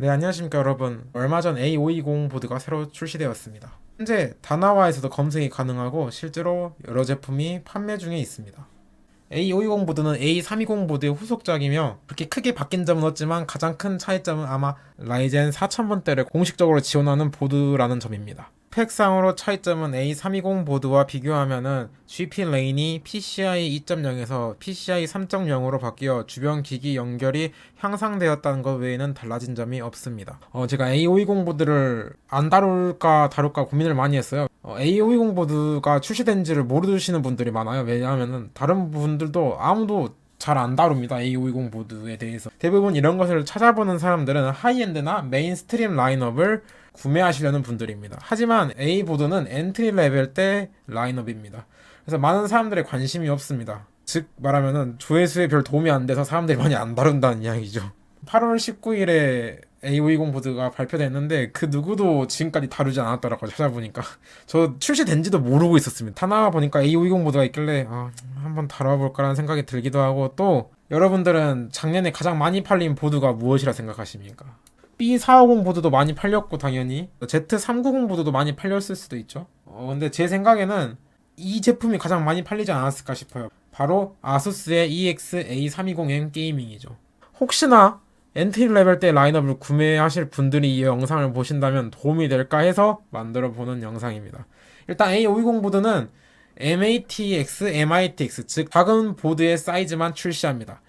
네 안녕하십니까 여러분. 얼마 전 A520 보드가 새로 출시되었습니다. 현재 다나와에서도 검색이 가능하고 실제로 여러 제품이 판매 중에 있습니다. A520 보드는 A320 보드의 후속작이며 그렇게 크게 바뀐 점은 없지만 가장 큰 차이점은 아마 라이젠 4000번대를 공식적으로 지원하는 보드라는 점입니다 스펙상으로 차이점은 A320 보드와 비교하면은 GP 레인이 PCI 2.0에서 PCI 3.0으로 바뀌어 주변 기기 연결이 향상되었다는 것 외에는 달라진 점이 없습니다. 어, 제가 A520 보드를 안 다룰까 다룰까 고민을 많이 했어요. 어, A520 보드가 출시된지를 모르시는 분들이 많아요. 왜냐하면은 다른 분들도 아무도 잘 안 다룹니다. A520 보드에 대해서. 대부분 이런 것을 찾아보는 사람들은 하이엔드나 메인스트림 라인업을 구매하시려는 분들입니다. 하지만 A 보드는 엔트리 레벨 때 라인업입니다. 그래서 많은 사람들의 관심이 없습니다. 즉 말하면은 조회수에 별 도움이 안 돼서 사람들이 많이 안 다룬다는 이야기죠. 8월 19일에 A520 보드가 발표됐는데 그 누구도 지금까지 다루지 않았더라고요 찾아보니까 저 출시된지도 모르고 있었습니다 타나와 보니까 A520 보드가 있길래 아, 한번 다뤄볼까라는 생각이 들기도 하고 또 여러분들은 작년에 가장 많이 팔린 보드가 무엇이라 생각하십니까? B450 보드도 많이 팔렸고 당연히 Z390 보드도 많이 팔렸을 수도 있죠. 어, 근데 제 생각에는 이 제품이 가장 많이 팔리지 않았을까 싶어요. 바로 아수스의 EX-A320M 게이밍이죠. 혹시나 엔트리 레벨 때 라인업을 구매하실 분들이 이 영상을 보신다면 도움이 될까 해서 만들어 보는 영상입니다. 일단 A520 보드는 MATX, MITX 즉 작은 보드의 사이즈만 출시합니다.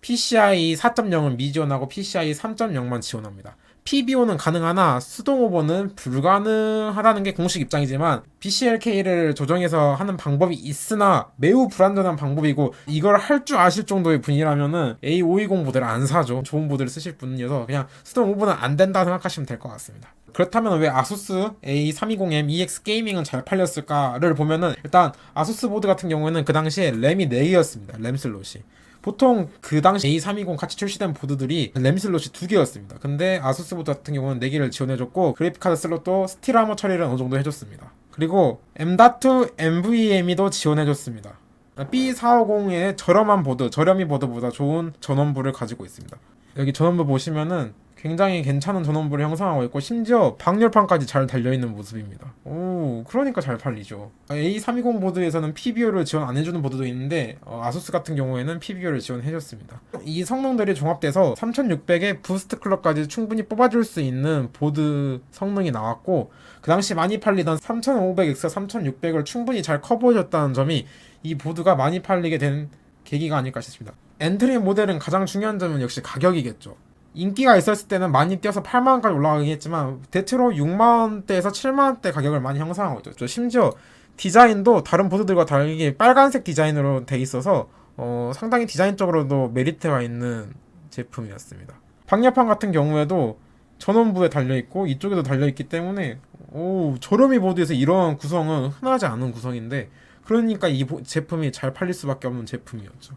PCI 4.0은 미지원하고 PCI 3.0만 지원합니다. PBO는 가능하나 수동 오버는 불가능하다는 게 공식 입장이지만 BCLK를 조정해서 하는 방법이 있으나 매우 불안전한 방법이고 이걸 할 줄 아실 정도의 분이라면은 A520 보드를 안 사죠. 좋은 보드를 쓰실 분이어서 그냥 수동 오버는 안 된다 생각하시면 될 것 같습니다. 그렇다면 왜 아수스 A320M EX 게이밍은 잘 팔렸을까를 보면은 일단 아수스 보드 같은 경우에는 그 당시에 램이 4개였습니다. 램 슬롯이. 보통 그 당시 A320 같이 출시된 보드들이 램 슬롯이 두 개였습니다. 근데 아수스 보드 같은 경우는 네 개를 지원해줬고 그래픽카드 슬롯도 스틸 아머 처리를 어느 정도 해줬습니다. 그리고 M.2 NVMe도 지원해줬습니다. B450의 저렴한 보드, 저렴이 보드보다 좋은 전원부를 가지고 있습니다. 여기 전원부 보시면은 굉장히 괜찮은 전원부를 형성하고 있고 심지어 방열판까지 잘 달려있는 모습입니다. 오 그러니까 잘 팔리죠. A320 보드에서는 PBO를 지원 안 해주는 보드도 있는데 어, 아수스 같은 경우에는 PBO를 지원해줬습니다. 이 성능들이 종합돼서 3600의 부스트 클럭까지 충분히 뽑아줄 수 있는 보드 성능이 나왔고 그 당시 많이 팔리던 3500X, 3600을 충분히 잘 커버해줬다는 점이 이 보드가 많이 팔리게 된 계기가 아닐까 싶습니다. 엔트리 모델은 가장 중요한 점은 역시 가격이겠죠. 인기가 있었을 때는 많이 뛰어서 8만 원까지 올라가긴 했지만 대체로 6만 원대에서 7만 원대 가격을 많이 형성하고 있죠. 심지어 디자인도 다른 보드들과 다르게 빨간색 디자인으로 돼 있어서 어, 상당히 디자인적으로도 메리트가 있는 제품이었습니다. 방열판 같은 경우에도 전원부에 달려있고 이쪽에도 달려있기 때문에 오 저렴이 보드에서 이런 구성은 흔하지 않은 구성인데 그러니까 이 보- 제품이 잘 팔릴 수밖에 없는 제품이었죠.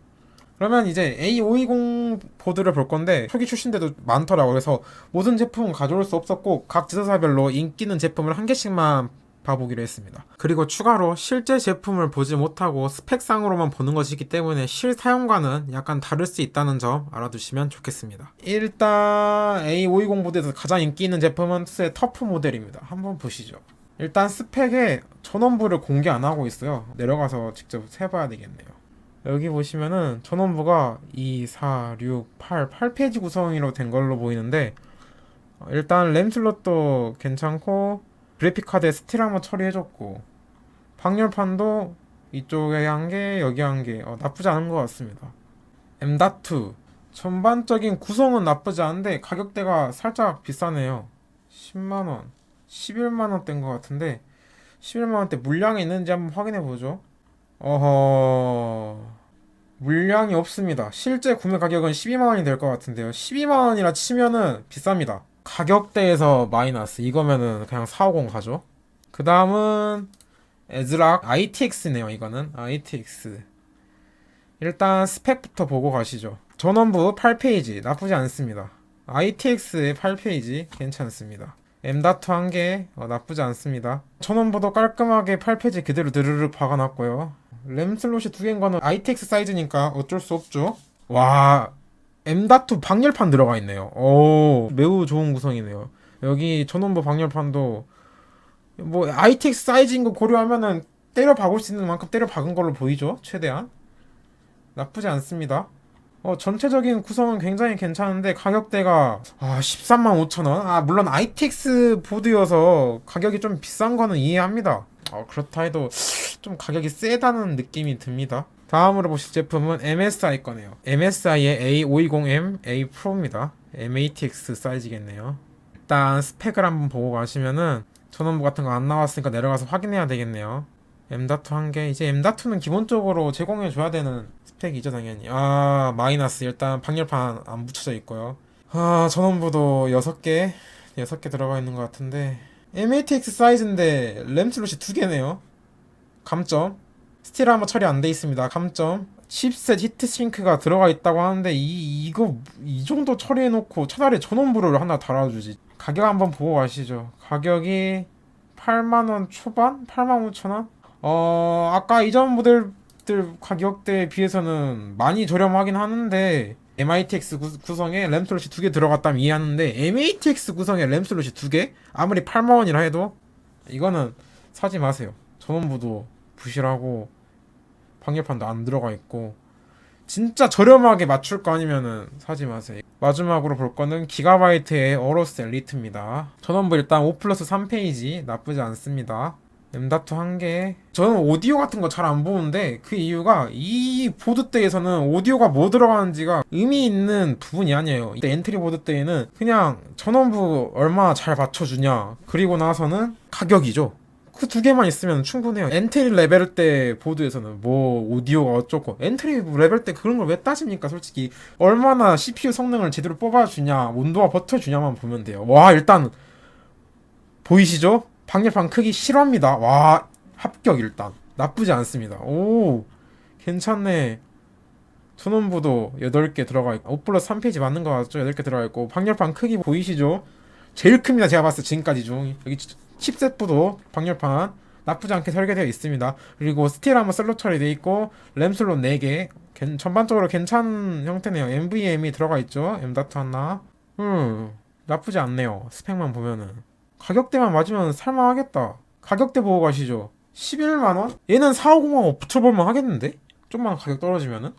그러면 이제 A520 보드를 볼 건데 초기 출신데도 많더라고요. 그래서 모든 제품은 가져올 수 없었고 각 지사사별로 인기 있는 제품을 한 개씩만 봐보기로 했습니다. 그리고 추가로 실제 제품을 보지 못하고 스펙상으로만 보는 것이기 때문에 실 사용과는 약간 다를 수 있다는 점 알아두시면 좋겠습니다. 일단 A520 보드에서 가장 인기 있는 제품은 투스의 터프 모델입니다. 한번 보시죠. 일단 스펙에 전원부를 공개 안 하고 있어요. 내려가서 직접 세봐야 되겠네요. 여기 보시면은 전원부가 2, 4, 6, 8, 8페이지 구성으로 된 걸로 보이는데 어, 일단 램 슬롯도 괜찮고 그래픽 카드에 스틸 한번 처리해줬고 방열판도 이쪽에 한 개, 여기 한 개, 어, 나쁘지 않은 것 같습니다. M.2 전반적인 구성은 나쁘지 않은데 가격대가 살짝 비싸네요. 10만 원, 11만 원대인 것 같은데 11만 원 대 물량이 있는지 한번 확인해 보죠. 어허 물량이 없습니다. 실제 구매 가격은 12만 원이 될 것 같은데요. 12만 원이라 치면은 비쌉니다. 가격대에서 마이너스 이거면은 그냥 450 가죠. 그 다음은 에즈락 ITX네요. 이거는 ITX. 일단 스펙부터 보고 가시죠. 전원부 8페이지 나쁘지 않습니다. ITX의 8페이지 괜찮습니다. M.2 한개 어, 나쁘지 않습니다. 전원부도 깔끔하게 8페이지 그대로 드르륵 박아놨고요. 램 슬롯이 두 개인 거는 ITX 사이즈니까 어쩔 수 없죠. 와 M.2 방열판 들어가 있네요. 오, 매우 좋은 구성이네요. 여기 전원부 방열판도 뭐 ITX 사이즈인 거 고려하면은 때려 박을 수 있는 만큼 때려 박은 걸로 보이죠? 최대한 나쁘지 않습니다. 어, 전체적인 구성은 굉장히 괜찮은데 가격대가 아, 13만 5천 원. 아, 물론 ITX 보드여서 가격이 좀 비싼 거는 이해합니다. 어, 그렇다 해도 좀 가격이 세다는 느낌이 듭니다. 다음으로 보실 제품은 MSI 거네요. MSI의 A520M A Pro입니다. MATX 사이즈겠네요. 일단 스펙을 한번 보고 가시면은 전원부 같은 거 안 나왔으니까 내려가서 확인해야 되겠네요. M.2 한 개. 이제 M.2는 기본적으로 제공해 줘야 되는 스펙이죠, 당연히. 아, 마이너스. 일단 방열판 안 붙여져 있고요. 아, 전원부도 6개, 6개 들어가 있는 것 같은데. MATX 사이즈인데 램 슬롯이 2개네요. 감점. 스틸 아마 처리 안 돼 있습니다. 감점. 칩셋 히트싱크가 들어가 있다고 하는데 이 이거 이 정도 처리해 놓고 차라리 전원부를 하나 달아주지. 가격 한번 보고 가시죠. 가격이 8만 원 초반? 8만 5천 원? 어 아까 이전 모델들 가격대에 비해서는 많이 저렴하긴 하는데 MITX 구, 구성에 램 슬롯이 두 개 들어갔다면 이해하는데 MATX 구성에 램 슬롯이 두 개? 아무리 8만 원이라 해도 이거는 사지 마세요. 전원부도 부실하고 방열판도 안 들어가 있고 진짜 저렴하게 맞출 거 아니면은 사지 마세요. 마지막으로 볼 거는 기가바이트의 어로스 엘리트입니다. 전원부 일단 5 플러스 3페이지 나쁘지 않습니다. M.2 한 개. 저는 오디오 같은 거 잘 안 보는데 그 이유가 이 보드 때에서는 오디오가 뭐 들어가는지가 의미 있는 부분이 아니에요. 이때 엔트리 보드 때에는 그냥 전원부 얼마나 잘 맞춰주냐 그리고 나서는 가격이죠. 그 두 개만 있으면 충분해요. 엔트리 레벨 때 보드에서는 뭐 오디오가 어쩌고 엔트리 레벨 때 그런 걸 왜 따집니까? 솔직히 얼마나 CPU 성능을 제대로 뽑아주냐, 온도와 버텨주냐만 보면 돼요. 와 일단 보이시죠? 방열판 크기 실화입니다. 와 합격 일단 나쁘지 않습니다. 오 괜찮네. 전원부도 8개 들어가 있고 5 플러스 3페이지 맞는 거 같죠? 8개 들어가 있고 방열판 크기 보이시죠? 제일 큽니다. 제가 봤을 때 지금까지 중 여기 칩셋부도 방열판 나쁘지 않게 설계되어 있습니다. 그리고 스틸 한번 셀로 처리되어 있고 램 슬롯 4개 괜- 전반적으로 괜찮은 형태네요. NVM이 들어가 있죠. M.2 하나 음 나쁘지 않네요. 스펙만 보면은 가격대만 맞으면 살만하겠다. 가격대 보고 가시죠. 11만원? 얘는 450하고 붙여보면 하겠는데? 좀만 가격 떨어지면은?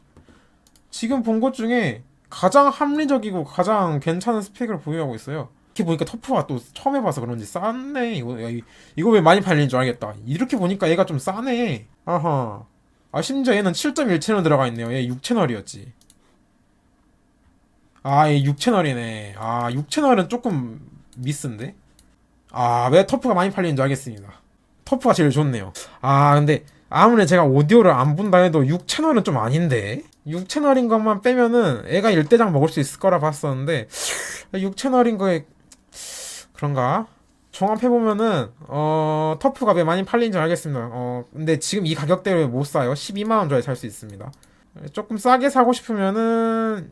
지금 본 것 중에 가장 합리적이고 가장 괜찮은 스펙을 보유하고 있어요. 이렇게 보니까 터프가 또 처음 해봐서 그런지 쌌네. 이거, 야, 이- 이거 왜 많이 팔리는 줄 알겠다. 이렇게 보니까 얘가 좀 싸네. 아하. 아, 심지어 얘는 7.1채널 들어가 있네요. 얘 6채널이었지. 아, 얘 6채널이네. 아, 6채널은 조금 미스인데? 아, 왜 터프가 많이 팔리는 줄 알겠습니다. 터프가 제일 좋네요. 아, 근데 아무리 제가 오디오를 안 본다 해도 6채널은 좀 아닌데? 6채널인 것만 빼면은 애가 일대장 먹을 수 있을 거라 봤었는데 6채널인 거에 그런가? 종합해보면은 어 터프가 왜 많이 팔린지 알겠습니다. 어 근데 지금 이 가격대로 못 사요. 12만 원 줘야 살 수 있습니다. 조금 싸게 사고 싶으면은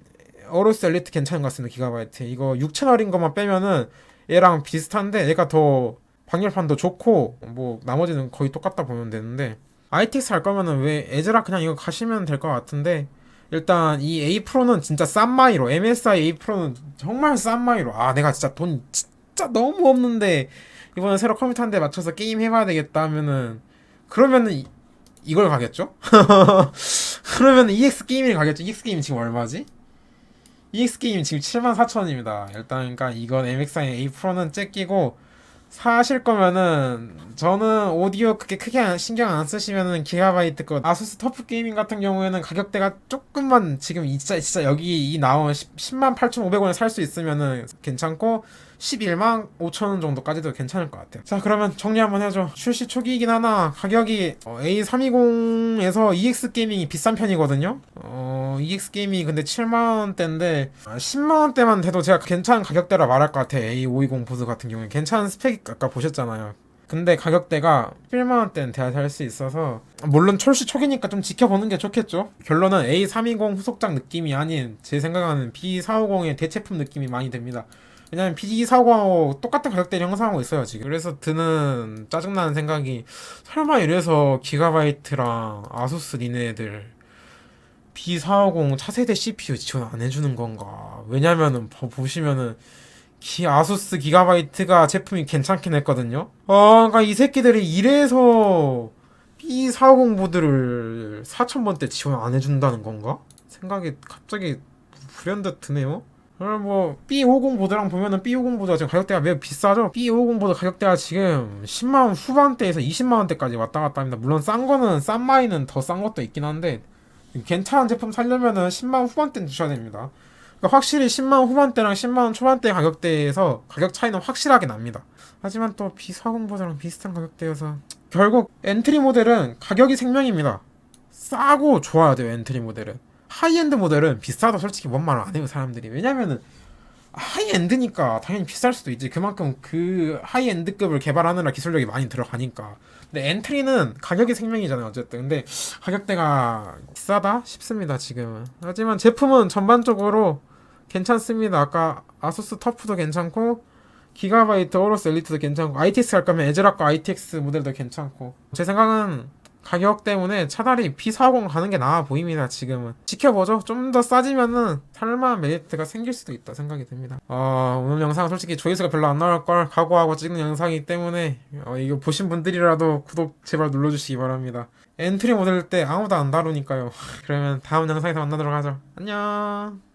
어로스 엘리트 괜찮은 것 같습니다. 기가바이트 이거 6채널인 것만 빼면은 얘랑 비슷한데 얘가 더 방열판도 좋고 뭐 나머지는 거의 똑같다 보면 되는데 ITX 할 거면은 왜 에즈라 그냥 이거 가시면 될 것 같은데 일단 이 A 프로는 진짜 싼 마이로 MSI A 프로는 정말 싼 마이로 아 내가 진짜 돈 진짜 너무 없는데 이번에 새로 컴퓨터 한 대 맞춰서 게임 해봐야 되겠다 하면은 그러면은 이, 이걸 가겠죠? 그러면 EX 게임이 가겠죠? EX 게임 지금 얼마지? EX 게임 지금 74,000원입니다. 일단 그러니까 이건 MXI A 프로는 째끼고 사실 거면은 저는 오디오 그렇게 크게 안- 신경 안 쓰시면은 기가바이트 거 아수스 터프 게이밍 같은 경우에는 가격대가 조금만 지금 이- 진짜 진짜 여기 이 나온 10, 만 8,500원에 살 수 있으면은 괜찮고 11만 5천 원 정도까지도 괜찮을 것 같아요. 자 그러면 정리 한번 해줘. 출시 초기이긴 하나 가격이 어, A320에서 EX 게이밍이 비싼 편이거든요. 어 EX 게이밍이 근데 7만 원대인데 아, 10만 원대만 돼도 제가 괜찮은 가격대라 말할 것 같아. A520 보드 같은 경우에 괜찮은 스펙 아까 보셨잖아요. 근데 가격대가 1만 원대는 돼야 살 수 있어서 물론 출시 초기니까 좀 지켜보는 게 좋겠죠. 결론은 A320 후속작 느낌이 아닌 제 생각하는 B450의 대체품 느낌이 많이 듭니다. 왜냐면 B450하고 똑같은 가격대를 형성하고 있어요 지금. 그래서 드는 짜증나는 생각이 설마 이래서 기가바이트랑 아수스 니네들 B450 차세대 CPU 지원 안 해주는 건가? 왜냐면은 보- 보시면은 기 아수스 기가바이트가 제품이 괜찮긴 했거든요. 아, 그러니까 이 새끼들이 이래서 B450 보드를 4,000번대 지원 안 해준다는 건가? 생각이 갑자기 불현듯 드네요. 그럼 뭐 B50 보드랑 보면은 B50 보드가 지금 가격대가 매우 비싸죠. B50 보드 가격대가 지금 10만 원 후반대에서 20만 원대까지 왔다 갔다 합니다. 물론 싼 거는 싼 마이는 더 싼 것도 있긴 한데 괜찮은 제품 살려면은 10만 원 후반대는 주셔야 됩니다. 그러니까 확실히 10만 원 후반대랑 10만 원 초반대 가격대에서 가격 차이는 확실하게 납니다. 하지만 또 B40 보드랑 비슷한 가격대여서 결국 엔트리 모델은 가격이 생명입니다. 싸고 좋아야 돼요 엔트리 모델은. 하이엔드 모델은 비싸도 솔직히 뭔 말을 안 해요 사람들이. 왜냐면은 하이엔드니까 당연히 비쌀 수도 있지. 그만큼 그 하이엔드급을 개발하느라 기술력이 많이 들어가니까. 근데 엔트리는 가격이 생명이잖아요 어쨌든. 근데 가격대가 비싸다 싶습니다 지금은. 하지만 제품은 전반적으로 괜찮습니다. 아까 아수스 터프도 괜찮고 기가바이트 오로스 엘리트도 괜찮고 ITX 할 거면 에즈락과 ITX 모델도 괜찮고. 제 생각은 가격 때문에 차라리 P40 가는 게 나아 보입니다 지금은. 지켜보죠. 좀 더 싸지면은 살만한 메리트가 생길 수도 있다 생각이 듭니다. 어, 오늘 영상은 솔직히 조회수가 별로 안 나올 걸 각오하고 찍는 영상이기 때문에 어, 이거 보신 분들이라도 구독 제발 눌러주시기 바랍니다. 엔트리 모델 때 아무도 안 다루니까요. 그러면 다음 영상에서 만나도록 하죠. 안녕